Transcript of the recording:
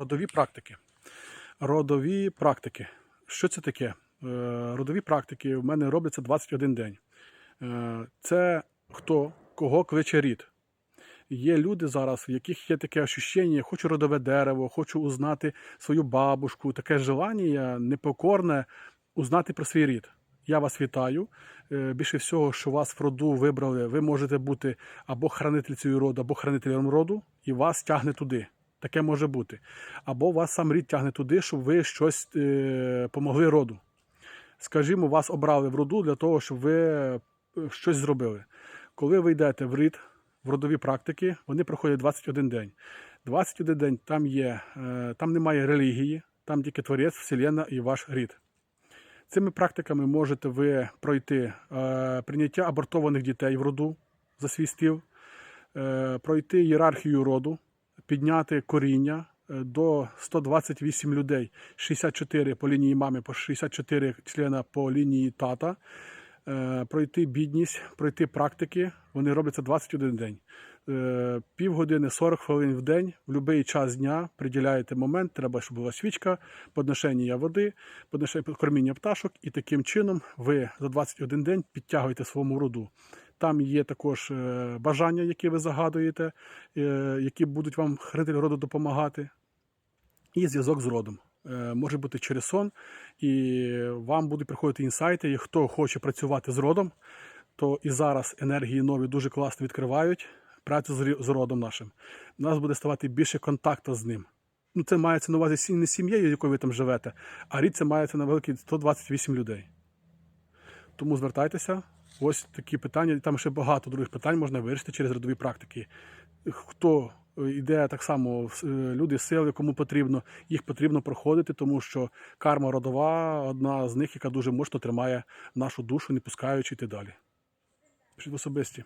Родові практики. Родові практики. Що це таке? Е, Родові практики в мене робляться 21 день. Е, Це хто, кого кличе рід. Є люди зараз, в яких є таке ощущення, хочу родове дерево, хочу узнати свою бабушку, таке желання непокорне узнати про свій рід. Я вас вітаю. Е, Більше всього, що вас в роду вибрали, ви можете бути або хранительцею роду, або хранителем роду, і вас тягне туди. Таке може бути. Або вас сам рід тягне туди, щоб ви щось е, помогли роду. Скажімо, вас обрали в роду для того, щоб ви е, щось зробили. Коли ви йдете в рід, в родові практики, вони проходять 21 день. 21 день там є, е, там немає релігії, там тільки творець, вселенна і ваш рід. Цими практиками можете ви пройти е, прийняття абортованих дітей в роду за свій стіл, е, пройти ієрархію роду, підняти коріння е, до 128 людей, 64 по лінії мами, по 64 члена по лінії тата, е, пройти бідність, пройти практики. Вони робляться 21 день. Е, Півгодини 40 хвилин в день, в будь-який час дня приділяєте момент, треба, щоб була свічка, подношення води, подношення корміння пташок, і таким чином ви за 21 день підтягуєте своєму роду. Там є також е, бажання, які ви загадуєте, е, які будуть вам хранитель роду допомагати, і зв'язок з родом. Е, Може бути через сон, і вам будуть приходити інсайти. І хто хоче працювати з родом, то і зараз енергії нові дуже класно відкривають працю з родом нашим. У нас буде ставати більше контакту з ним. Ну, це мається на увазі не сім'єю, якою ви там живете, а рід це мається на великий 128 людей. Тому звертайтеся. Ось такі питання. Там ще багато других питань можна вирішити через родові практики. Хто е, йде так само, е, люди сили, кому потрібно, їх потрібно проходити, тому що карма родова одна з них, яка дуже мощно тримає нашу душу, не пускаючи йти далі. Особисті.